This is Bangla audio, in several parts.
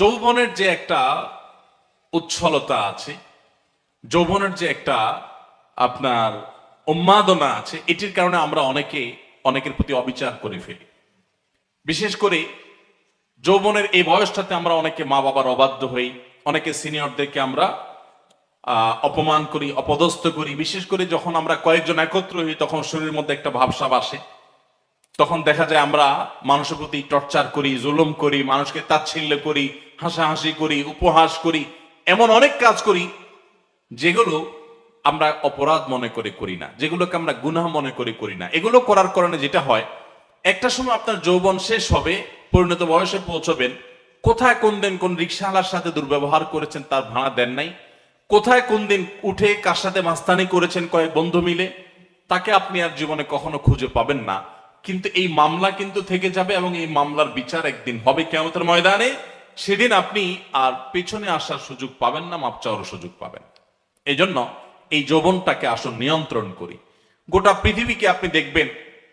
যৌবনের যে একটা উচ্ছলতা আছে, যৌবনের যে একটা আপনার উন্মাদনা আছে, এটির কারণে আমরা অনেকে, অনেকের প্রতি অবিচার করে ফেলি। বিশেষ করে যৌবনের এই বয়সটাতে আমরা অনেকে মা বাবার অবাধ্য হই, অনেকে সিনিয়রদেরকে আমরা অপমান করি, অপদস্থ করি। বিশেষ করে যখন আমরা কয়েকজন একত্র হই, তখন শরীরের মধ্যে একটা ভাবসাব আসে। তখন দেখা যায় আমরা মানুষের প্রতি টর্চার করি, জুলুম করি, মানুষকে তাচ্ছিল্য করি, হাসাহাসি করি, উপহাস করি, এমন অনেক কাজ করি যেগুলো আমরা অপরাধ মনে করে করি না, যেগুলোকে আমরা গুনাহ মনে করে করি না। এগুলো করার কারণে যেটা হয়, একটা সময় আপনার যৌবন শেষ হবে, পরিণত বয়সে পৌঁছবেন, কোথায় কোন দিন কোন রিক্সাওয়ালার সাথে দুর্ব্যবহার করেছেন তার ভাড়া দেন নাই, কোথায় কোন দিন উঠে কার সাথে মাস্তানি করেছেন কয়েক বন্ধু মিলে, তাকে আপনি আর জীবনে কখনো খুঁজে পাবেন না। কিন্তু এই মামলা কিন্তু থেকে যাবে এবং এই মামলার বিচার একদিন হবে কেমতের ময়দানে। সেদিন আপনি আর পেছনে আসার সুযোগ পাবেন না, মাপ চাওয়ার সুযোগ পাবেন। এই জন্য এই যৌবনটাকে আসল নিয়ন্ত্রণ করি। গোটা পৃথিবীকে আপনি দেখবেন,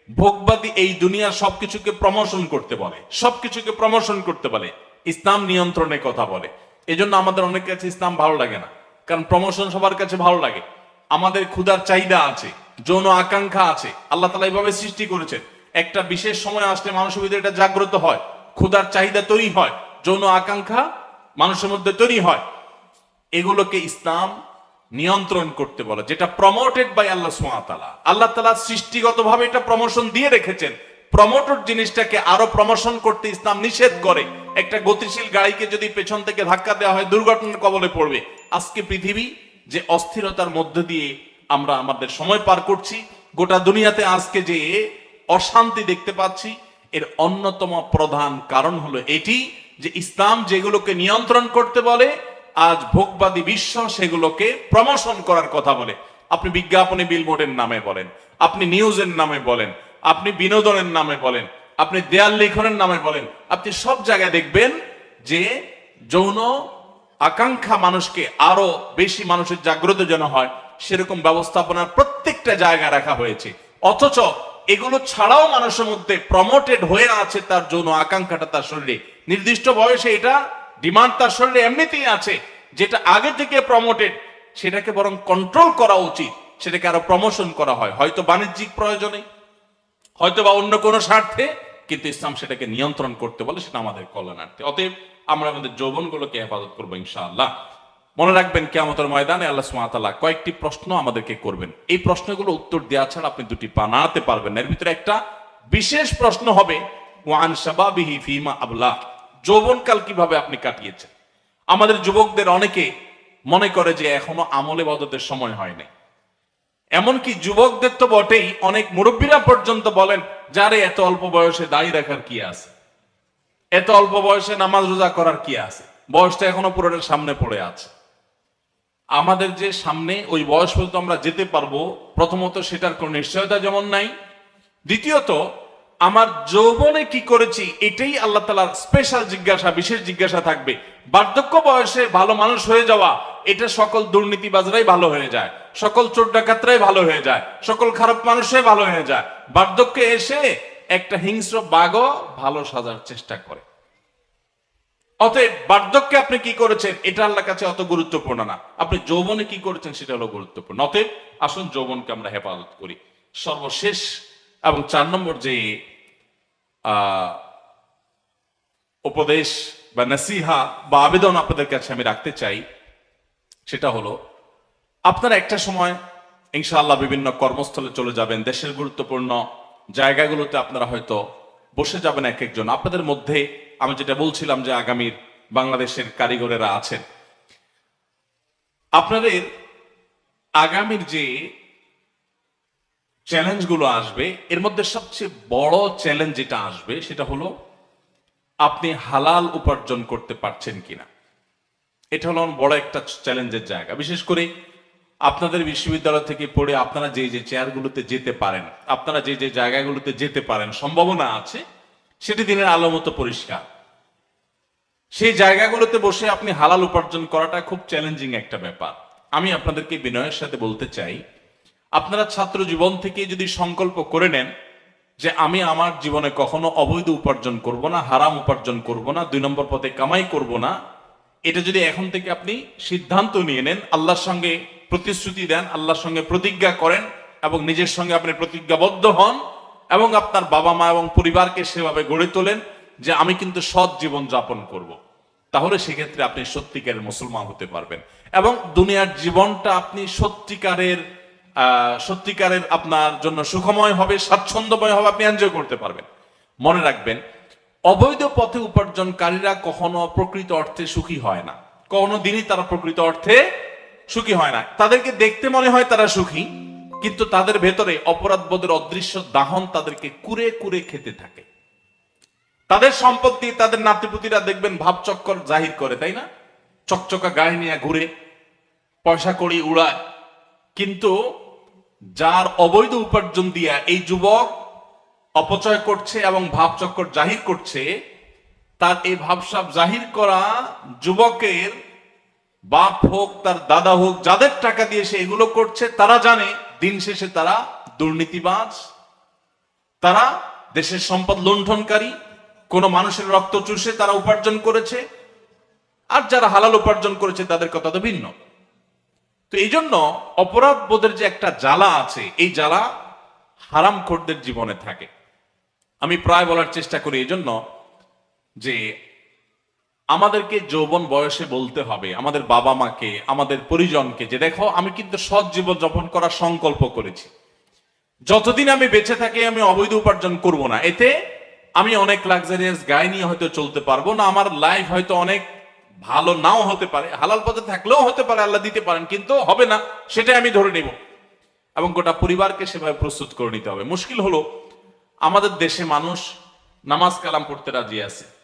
ভোগবাদী এই দুনিয়ার সবকিছুকে প্রমোশন করতে বলে, সবকিছুকে প্রমোশন করতে বলে, ইসলাম নিয়ন্ত্রণের কথা বলে। এই জন্য আমাদের অনেক কাছে ইসলাম ভালো লাগে না, কারণ প্রমোশন সবার কাছে ভালো লাগে। আমাদের ক্ষুধার চাহিদা আছে, যৌন আকাঙ্ক্ষা আছে, আল্লাহ তালা এইভাবে সৃষ্টি করেছেন। একটা বিশেষ সময় আসলে মানুষের ভিতরে এটা জাগ্রত হয়। ক্ষুধার চাহিদা তৈরি হয়, যৌন আকাঙ্ক্ষা মানুষের মধ্যে তৈরি হয়। এগুলোকে ইসলাম নিয়ন্ত্রণ করতে বলে, যেটা প্রমোটেড বাই আল্লাহ সুমাতালা আল্লাহ তালা সৃষ্টিগতভাবে এটা প্রমোশন দিয়ে রেখেছেন। প্রমোটর জিনিসটাকে আরও প্রমোশন করতে ইসলাম নিষেধ করে। একটা গতিশীল গাড়িকে যদি পেছন থেকে ধাক্কা দেওয়া হয়, দুর্ঘটনার কবলে পড়বে। আজকে পৃথিবী যে অস্থিরতার মধ্যে দিয়ে আমরা আমাদের সময় পার করছি, গোটা দুনিয়াতে আজকে যে অশান্তি দেখতে পাচ্ছি। এর অন্যতম প্রধান কারণ হলো এটি যে ইসলাম যেগুলোকে নিয়ন্ত্রণ করতে বলে, আজ ভোগবাদী বিশ্ব সেগুলোকে প্রমোশন করার কথা বলে। আপনি বিজ্ঞাপনে বিলবোর্ডের নামে বলেন, আপনি নিউজের নামে বলেন, আপনি বিনোদনের নামে বলেন, আপনি দেয়াল লিখনের নামে বলেন, আপনি সব জায়গায় দেখবেন যে যৌন আকাঙ্ক্ষা মানুষকে আরও বেশি মানুষের জাগ্রত যেন হয়, সেরকম ব্যবস্থাপনার প্রত্যেকটা জায়গায় রাখা হয়েছে। অথচ এগুলো ছাড়াও মানুষের মধ্যে প্রমোটেড হয়ে আছে তার যৌন আকাঙ্ক্ষাটা তার শরীরে। নির্দিষ্ট বয়সে এটা ডিমান্ড তার শরীরে এমনিতেই আছে, যেটা আগে থেকে প্রমোটেড সেটাকে বরং কন্ট্রোল করা উচিত, সেটাকে আরও প্রমোশন করা হয়। হয়তো বাণিজ্যিক প্রয়োজনে, হয়তো বা অন্য কোনো স্বার্থে, কিন্তু ইসলাম সেটাকে নিয়ন্ত্রণ করতে বলে, সেটা আমাদের কল্যাণার্থে। অতএব আমরা আমাদের যৌবনগুলোকে হেফাজত করব ইনশাআল্লাহ। মনে রাখবেন কেমতের ময়দানে আল্লাহ সুমাতাল্লাহ কয়েকটি প্রশ্ন আমাদেরকে করবেন। এই প্রশ্নগুলো উত্তর দেওয়া ছাড়া আপনি দুটি বানাতে পারবেন না। এর ভিতরে একটা বিশেষ প্রশ্ন হবে, ওয়ান শাবাবিহি ফিমা আবলা। যৌবনকাল কীভাবে আপনি কাটিয়েছেন? আমাদের যুবকদের অনেকে মনে করে যে এখনও আমলে বদতের সময় হয়নি এমনকি যুবকদের তো বটেই, অনেক মুরব্বীরা পর্যন্ত বলেন, যারে এত অল্প বয়সে দাঁড়িয়ে রাখার কি আছে? এত অল্প বয়সে নামাজ রোজা করার কি আছে? বয়সটা এখনও পুরোটা সামনে পড়ে আছে। আমাদের যে সামনে ওই বয়স পর্যন্ত আমরা যেতে পারব, প্রথমত সেটার কোনো নিশ্চয়তা যেমন নাই। দ্বিতীয়ত, আমার যৌবনে কি করেছি, এটাই আল্লাহ তালার স্পেশাল জিজ্ঞাসা, বিশেষ জিজ্ঞাসা থাকবে। বার্ধক্য বয়সে ভালো মানুষ হয়ে যাওয়া, এটা সকল দুর্নীতিবাজরাই ভালো হয়ে যায়, সকল চোর ডাকাতরাই ভালো হয়ে যায়, সকল খারাপ মানুষই ভালো হয়ে যায়। বার্ধক্যে এসে একটা হিংস্র বাঘও ভালো সাজার চেষ্টা করে। অতএব বার্ধক্যে আপনি কি করেছেন? এটা আল্লাহর কাছে অত গুরুত্বপূর্ণ না। আপনি যৌবনে কি করেছেন সেটা হলো গুরুত্বপূর্ণ। অতএব আসুন যৌবনকে আমরা হেফাজত করি। সর্বশেষ এবং চার নম্বর যে উপদেশ বা নসিহা বা আবেদন আপনাদের কাছে আমি রাখতে চাই, সেটা হলো, আপনারা একটা সময় ইনশাআল্লাহ বিভিন্ন কর্মস্থলে চলে যাবেন, দেশের গুরুত্বপূর্ণ জায়গাগুলোতে আপনারা হয়তো বসে যাবেন এক একজন। আপনাদের মধ্যে আমি যেটা বলছিলাম যে আগামীর বাংলাদেশের কারিগরেরা আছেন। আপনাদের আগামীর যে চ্যালেঞ্জগুলো আসবে, এর মধ্যে সবচেয়ে বড় চ্যালেঞ্জ যেটা আসবে, সেটা হলো আপনি হালাল উপার্জন করতে পারছেন কিনা। এটা হলো বড় একটা চ্যালেঞ্জের জায়গা। বিশেষ করে আপনাদের বিশ্ববিদ্যালয় থেকে পড়ে আপনারা যে যে চেয়ারগুলোতে যেতে পারেন, আপনারা যে যে জায়গাগুলোতে যেতে পারেন, সম্ভাবনা আছে। সেটি দিনের আলো মতো পরিষ্কার। সেই জায়গাগুলোতে বসে আপনি হালাল উপার্জন করাটা খুব চ্যালেঞ্জিং একটা ব্যাপার। আমি আপনাদেরকে বিনয়ের সাথে বলতে চাই, আপনারা ছাত্র জীবন থেকে যদি সংকল্প করে নেন যে আমি আমার জীবনে কখনো অবৈধ উপার্জন করব না, হারাম উপার্জন করব না, দুই নম্বর পথে কামাই করব না, এটা যদি এখন থেকে আপনি সিদ্ধান্ত নিয়ে নেন, আল্লাহর সঙ্গে প্রতিশ্রুতি দেন, আল্লাহর সঙ্গে প্রতিজ্ঞা করেন এবং নিজের সঙ্গে আপনি প্রতিজ্ঞাবদ্ধ হন এবং আপনার বাবা মা এবং পরিবারকে সেভাবে গড়ে তোলেন যে আমি কিন্তু সৎ জীবন যাপন করব। তাহলে সেক্ষেত্রে আপনি সত্যিকারের মুসলমান হতে পারবেন। এবং দুনিয়ার জীবনটা আপনি সত্যিকারের সত্যিকারের আপনার জন্য সুখময় হবে, স্বাচ্ছন্দ্যময় হবে, আপনি এনজয় করতে পারবেন। মনে রাখবেন, অবৈধ পথে উপার্জনকারীরা কখনো প্রকৃত অর্থে সুখী হয় না। কোনো দিনই তারা প্রকৃত অর্থে সুখী হয় না। তাদেরকে দেখতে মনে হয় তারা সুখী। কিন্তু তাদের ভেতরে অপরাধবোধের অদৃশ্য দাহন তাদেরকে কুরে কুরে খেতে থাকে। তাদের সম্পত্তি, তাদের নাতিপুতিরা দেখবেন ভাবচক্কর জাহির করে, তাই না? চকচকা গাড়ি নিয়ে ঘুরে, পয়সা কড়ি উড়ায়। কিন্তু যার অবৈধ উপার্জন দিয়া এই যুবক অপচয় করছে এবং ভাবচক্কর জাহির করছে, তার এই ভাবসাব জাহির করা যুবকের বাপ হোক, তার দাদা হোক, যাদের টাকা দিয়ে সে এগুলো করছে, তারা জানে দিন শেষে তারা দুর্নীতিবাজ, তারা দেশের সম্পদ লুণ্ঠনকারী, কোন মানুষের রক্ত চুষে তারা উপার্জন করেছে, আর যারা হালাল উপার্জন করেছে তাদের কথা তো ভিন্ন। তো এই জন্য অপরাধ বোধের যে একটা জ্বালা আছে, এই জ্বালা হারাম খোরদের জীবনে থাকে। আমি প্রায় বলার চেষ্টা করি এই জন্য যে আমাদেরকে যৌবন বয়সে বলতে হবে, আমাদের বাবা মাকে, আমাদের পরিজনকে যে দেখো, আমি কিন্তু সৎ জীবন যাপন করার সংকল্প করেছি। যতদিন আমি বেঁচে থাকি, আমি অবৈধ উপার্জন করব না। এতে আমি অনেক লাক্সারিয়াস গায়ে নিয়ে হয়তো চলতে পারব না, আমার লাইফ হয়তো অনেক ভালো নাও হতে পারে, হালাল পথে থাকলেও হতে পারে, আল্লাহ দিতে পারেন, কিন্তু হবে না, সেটাই আমি ধরে নেব। এবং গোটা পরিবারকে সেভাবে প্রস্তুত করে নিতে হবে। মুশকিল হলো, আমাদের দেশে মানুষ নামাজ কালাম পড়তে রাজি আছে।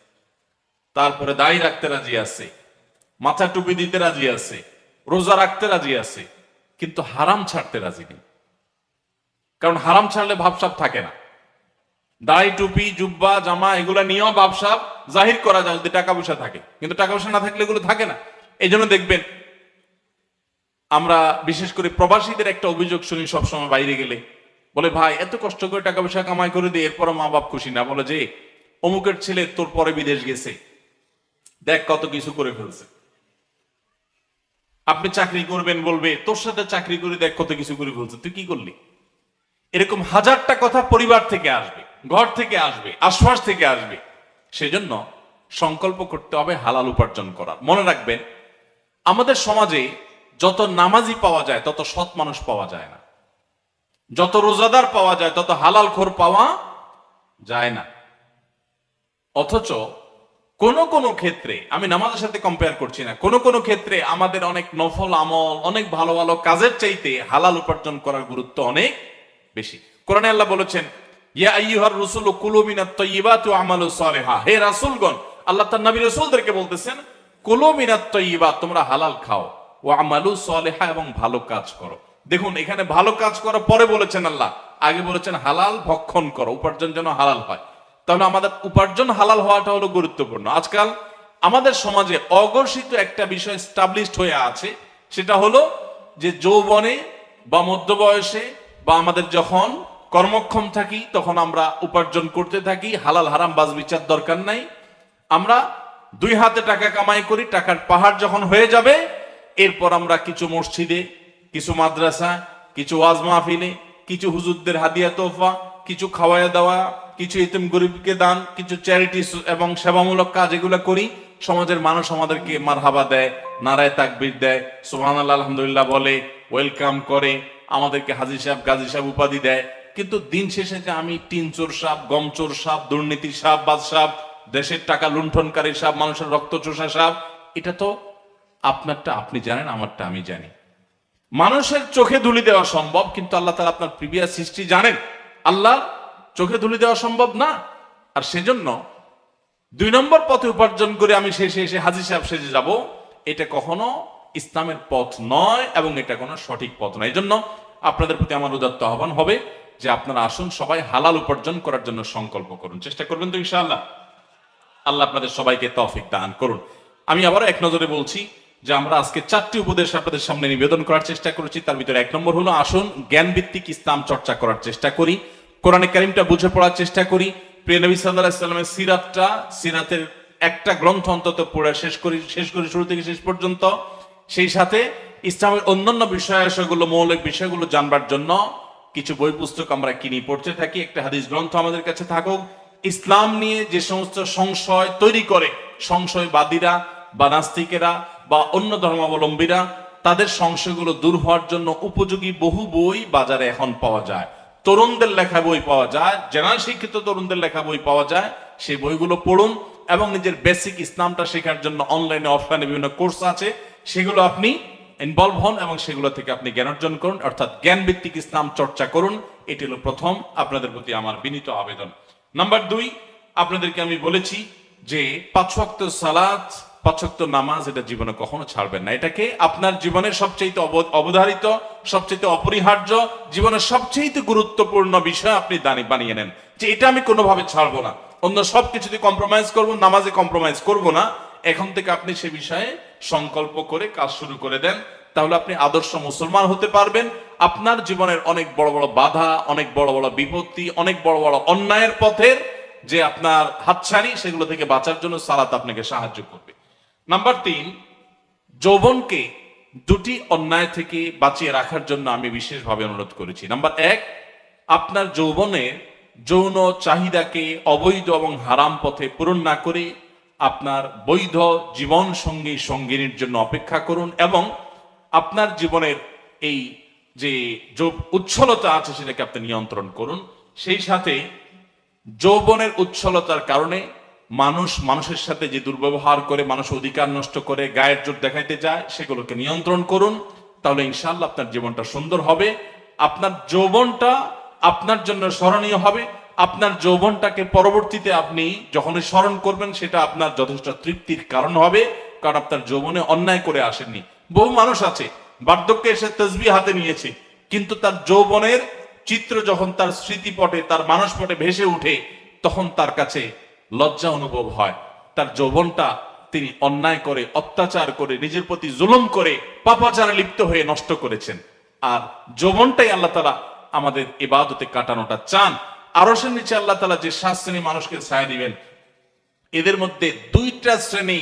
তারপরে দাড়ি রাখতে রাজি আছে, মাথা টুপি দিতে রাজি আছে, রোজা রাখতে রাজি আছে, কিন্তু হারাম ছাড়তে রাজি নেই। কারণ হারাম ছাড়লে ভাবসাব থাকে না। দাড়ি, টুপি, জুব্বা, জামা, এগুলা নিয়েও ভাবসাব জাহির করা যায় যদি টাকা পয়সা থাকে। কিন্তু টাকা পয়সা না থাকলে এগুলো থাকে না। এই জন্য দেখবেন, আমরা বিশেষ করে প্রবাসীদের একটা অভিযোগ শুনি সবসময় বাইরে গেলে। বলে, ভাই, এত কষ্ট করে টাকা পয়সা কামাই করে দিয়ে এরপর মা বাপ খুশি না। বলে, যে, অমুকের ছেলে তোর পরে বিদেশ গেছে। দেখ কত কিছু করে ফেলছে। আপনি চাকরি করবেন বলবে, তোর সাথে চাকরি করে দেখ কত কিছু করে ফেলছে। তুই কি করলি? এরকম হাজারটা কথা পরিবার থেকে আসবে, ঘর থেকে আসবে আশ্বাস থেকে আসবে। সেজন্য সংকল্প করতে হবে হালাল উপার্জন করার। মনে রাখবেন, আমাদের সমাজে যত নামাজি পাওয়া যায়, তত সৎ মানুষ পাওয়া যায় না। যত রোজাদার পাওয়া যায়, তত হালাল খোর পাওয়া যায় না। অথচ কোন কোন ক্ষেত্রে, আমি নামাজের সাথে কম্পেয়ার করছি না, কোন কোন ক্ষেত্রে আমাদের অনেক নফল আমল, অনেক ভালো ভালো কাজের চাইতে হালাল উপার্জন করার গুরুত্ব অনেক বেশি। কোরআনে আল্লাহ বলেছেন বলতেছেন তোমরা হালাল খাও। আমালু সালিহা এবং ভালো কাজ করো। দেখুন, এখানে ভালো কাজ করো পরে বলেছেন আল্লাহ, আগে বলেছেন হালাল ভক্ষণ করো, উপার্জন যেন হালাল হয়। তাহলে আমাদের উপার্জন হালাল হওয়াটা হলো গুরুত্বপূর্ণ। আজকাল আমাদের সমাজে অঘোষিত একটা বিষয় স্টাবলিশড হয়ে আছে, সেটা হলো যে যৌবনে বা মধ্য বয়সে বা আমাদের যখন কর্মক্ষম থাকি, তখন আমরা উপার্জন করতে থাকি, হালাল হারাম বাজ বিচার দরকার নাই। আমরা দুই হাতে টাকা কামাই করি, টাকার পাহাড় যখন হয়ে যাবে, এরপর আমরা কিছু মসজিদে, কিছু মাদ্রাসা কিছু ওয়াজ মাহফিলে, কিছু হুজুরদের হাদিয়া তোফা কিছু খাওয়াইয়া দেওয়া কিছু ইতিম গরিবকে দান, কিছু চ্যারিটি এবং সেবামূলক কাজ এগুলো করি, সমাজের মানুষ আমাদেরকে মারহাবা দেয়, নারায় তাকবির দেয় সুহান আলহামদুলিল্লাহ বলে ওয়েলকাম করে, আমাদেরকে হাজি সাহেব, গাজী সাহেব উপাধি দেয়। কিন্তু দিন শেষে যে আমি টিন চোর সাপ, গম চোর সাপ, দুর্নীতি সাপ বাদ সাপ দেশের টাকা লুণ্ঠনকারী সাপ, মানুষের রক্ত চোষা সাপ, এটা তো আপনারটা আপনি জানেন, আমারটা আমি জানি। মানুষের চোখে ধুলি দেওয়া সম্ভব, কিন্তু আল্লাহ তালা আপনার প্রিভিয়াস হিস্ট্রি জানেন। আল্লাহ চোখে ধুলি দেওয়া সম্ভব না। আর সেজন্য দুই নম্বর পথে উপার্জন করে আমি শেষে এসে হাজি সাহেব সেজে যাব। এটা কখনো ইসলামের পথ নয় এবং এটা কোনো সঠিক পথ নয়। এই জন্য আপনাদের প্রতি আমার উদাত্ত আহ্বান হবে যে আপনারা আসুন সবাই হালাল উপার্জন করার জন্য সংকল্প করুন। চেষ্টা করবেন তো ইনশাআল্লাহ। আল্লাহ আপনাদের সবাইকে তফিক দান করুন। আমি আবারও এক নজরে বলছি যে আমরা আজকে চারটি উপদেশ আপনাদের সামনে নিবেদন করার চেষ্টা করেছি। তার ভিতরে এক নম্বর হলো, আসুন জ্ঞান ভিত্তিক ইসলাম চর্চা করার চেষ্টা করি। কোরআনে কারিমটা বুঝে পড়ার চেষ্টা করি। প্রিয় নবী সাল্লাহ সাল্লামের সিরাতটা, সিরাতের একটা গ্রন্থ অন্তত পড়ে শেষ করি শেষ করি শুরু থেকে শেষ পর্যন্ত। সেই সাথে ইসলামের অন্যান্য বিষয়াশয়গুলো মৌলিক বিষয়গুলো জানবার জন্য কিছু বই পুস্তক আমরা কিনি, পড়তে থাকি, একটা হাদিস গ্রন্থ আমাদের কাছে থাকুক। ইসলাম নিয়ে যে সমস্ত সংশয় তৈরি করে, সংশয়বাদীরা বা নাস্তিকেরা বা অন্য ধর্মাবলম্বীরা, তাদের সংশয়গুলো দূর হওয়ার জন্য উপযোগী বহু বই বাজারে এখন পাওয়া যায়। তরুণদের লেখা বই পাওয়া যায় জেনারেল শিক্ষিত তরুণদের লেখা বই পাওয়া যায়, সেই বইগুলো পড়ুন এবং নিজের বেসিক ইসলামটা শেখার জন্য অনলাইনে অফলাইনে বিভিন্ন কোর্স আছে, সেগুলো আপনি ইনভলভ হন এবং সেগুলো থেকে আপনি জ্ঞান অর্জন করুন, অর্থাৎ জ্ঞান ভিত্তিক ইসলাম চর্চা করুন, এটি হলো প্রথম আপনাদের প্রতি আমার বিনীত আবেদন। নাম্বার দুই, আপনাদেরকে আমি বলেছি যে পাঁচওয়াক্ত সালাত পাঁচওয়াক্ত নামাজ এটা জীবনে কখনো ছাড়বেন না। এটাকে আপনার জীবনের সবচেয়ে অবধারিত সবচেয়ে অপরিহার্য, জীবনের সবচেয়ে গুরুত্বপূর্ণ বিষয় আপনি দানি বানিয়ে নেন যে এটা আমি কোনোভাবে ছাড়বো না। অন্য সব কিছুতে কম্প্রোমাইজ করব, নামাজে কম্প্রোমাইজ করব না। এখন থেকে আপনি সে বিষয়ে সংকল্প করে কাজ শুরু করে দেন। তাহলে আপনি আদর্শ মুসলমান হতে পারবেন। আপনার জীবনের অনেক বড় বড় বাধা, অনেক বড় বড় বিপত্তি, অনেক বড় বড় অন্যায়ের পথের যে আপনার হাতছানি, সেগুলো থেকে বাঁচার জন্য সালাত আপনাকে সাহায্য করবে। নাম্বার তিন, যৌবনকে দুটি অন্যায় থেকে বাঁচিয়ে রাখার জন্য আমি বিশেষভাবে অনুরোধ করেছি। নাম্বার এক, আপনার যৌবনের যৌন চাহিদাকে অবৈধ এবং হারাম পথে পূরণ না করে আপনার বৈধ জীবন সঙ্গী সঙ্গিনীর জন্য অপেক্ষা করুন এবং আপনার জীবনের এই যৌ- উচ্ছলতা আছে সেটাকে আপনি নিয়ন্ত্রণ করুন। সেই সাথে যৌবনের উচ্ছলতার কারণে মানুষ মানুষের সাথে যে দুর্ব্যবহার করে, মানুষ অধিকার নষ্ট করে, গায়ের জোর দেখাইতে যায় সেগুলোকে নিয়ন্ত্রণ করুন, তাহলে ইনশাল্লাহ আপনার জীবনটা সুন্দর হবে। আপনার যৌবনটা আপনার জন্য স্মরণীয় হবে। আপনার যৌবনটাকে পরবর্তীতে আপনি যখনই স্মরণ করবেন, সেটা আপনার যথেষ্ট তৃপ্তির কারণ হবে, কারণ আপনার যৌবনে অন্যায় করে আসেননি। বহু মানুষ আছে, বার্ধক্যে এসে তসবি হাতে নিয়েছে, কিন্তু তার যৌবনের চিত্র যখন তার স্মৃতিপটে, তার মানসপটে ভেসে উঠে, তখন তার কাছে লজ্জা অনুভব হয়। তার যৌবনটা তিনি অন্যায় করে, অত্যাচার করে, নিজের প্রতি জুলুম করে পাপাচারে লিপ্ত হয়ে নষ্ট করেছেন। আর যৌবনটাই আল্লাহ তালা আমাদের ইবাদতে কাটানোটা চান। আরসের নিচে আল্লাহ তালা যে সাত শ্রেণি মানুষকে ছায়া দিবেন, এদের মধ্যে দুইটা শ্রেণি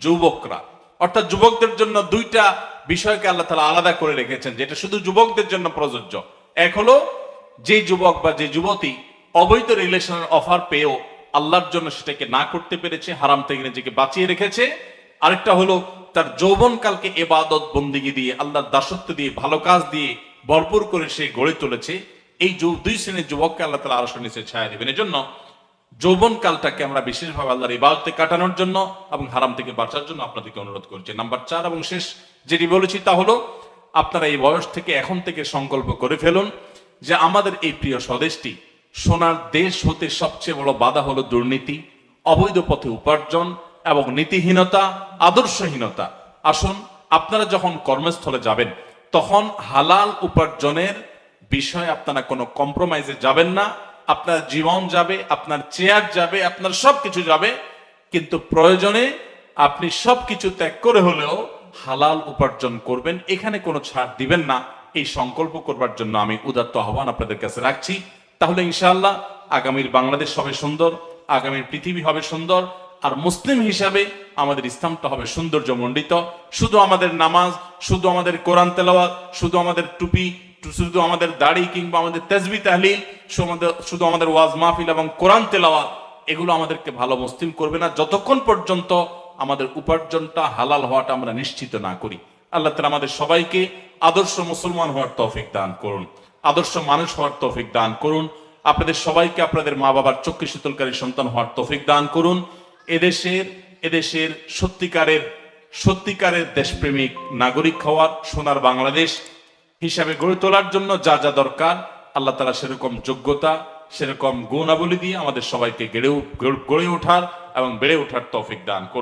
যুবকরা। অর্থাৎ যুবকদের জন্য দুইটা বিষয়কে আল্লাহ তালা আলাদা করে রেখেছেন, যেটা শুধু যুবকদের জন্য প্রযোজ্য। এক হলো যে যুবক বা যে যুবতী অবৈধ রিলেশনের অফার পেয়েও আল্লাহর জন্য সেটাকে না করতে পেরেছে, হারাম থেকে নিজেকে বাঁচিয়ে রেখেছে। আরেকটা হলো তার যৌবনকালকে এবাদত বন্দিগি দিয়ে, আল্লাহর দাসত্ব দিয়ে, ভালো কাজ দিয়ে ভরপুর করে সে গড়ে তুলেছে। এই দুই শ্রেণির যুবককে আল্লাহ তালা আরও নিচে ছায়া দেবেন। এজন্য যৌবন কালটাকে আমরা বিশেষভাবে আল্লাহর ইবাদতে কাটানোর জন্য এবং হারাম থেকে বাঁচার জন্য আপনাদেরকে অনুরোধ করছি। নাম্বার চার এবং শেষ যেটি বলেছি তা হলো, আপনারা এই বয়স থেকে এখন থেকে সংকল্প করে ফেলুন যে আমাদের এই প্রিয় স্বদেশটি সোনার দেশ হতে সবচেয়ে বড় বাধা হলো দুর্নীতি, অবৈধ পথে উপার্জন এবং নীতিহীনতা, আদর্শহীনতা। আসুন, আপনারা যখন কর্মস্থলে যাবেন, তখন হালাল উপার্জনের বিষয়ে আপনারা কোনো কম্প্রোমাইজে যাবেন না। আপনার জীবন যাবে, আপনার চেয়ার যাবে, আপনার সবকিছু যাবে। কিন্তু প্রয়োজনে আপনি সবকিছু ত্যাগ করে হলেও হালাল উপার্জন করবেন। এখানে কোনো ছাড় দিবেন না। এই সংকল্প করবার জন্য আমি উদাত্ত আহ্বান আপনাদের কাছে রাখছি। তাহলে ইনশাআল্লাহ আগামীর বাংলাদেশ হবে সুন্দর, আগামীর পৃথিবী হবে সুন্দর, আর মুসলিম হিসাবে আমাদের ইসলামটা হবে সৌন্দর্যমণ্ডিত। শুধু আমাদের নামাজ, শুধু আমাদের কোরআন তেলাওয়াত, শুধু আমাদের টুপি, শুধু আমাদের দাড়ি কিংবা আমাদের তেজবি তাহলিল, শুধু আমাদের ওয়াজ মাহফিল এবং কোরআন তেলাওয়াত, এগুলো আমাদেরকে ভালো মুসলিম করবে না। যতক্ষণ পর্যন্ত আমাদের উপার্জনটা হালাল হওয়াটা আমরা নিশ্চিত না করি। আল্লাহ তালা আমাদের সবাইকে আদর্শ মুসলমান হওয়ার তৌফিক দান করুন। আদর্শ মানুষ হওয়ার তৌফিক দান করুন। আপনাদের সবাইকে আপনাদের মা বাবার চক্ষু শীতলকারী সন্তান হওয়ার তৌফিক দান করুন। এদেশের এদেশের সত্যিকারের সত্যিকারের দেশপ্রেমিক নাগরিক হওয়ার সোনার বাংলাদেশ হিসাবে গড়ে তোলার জন্য যা যা দরকার, আল্লাহ তালা সেরকম যোগ্যতা, সেরকম গুণাবলী দিয়ে আমাদের সবাইকে গড়ে গড়ে ওঠার এবং বেড়ে ওঠার তৌফিক দান করুন।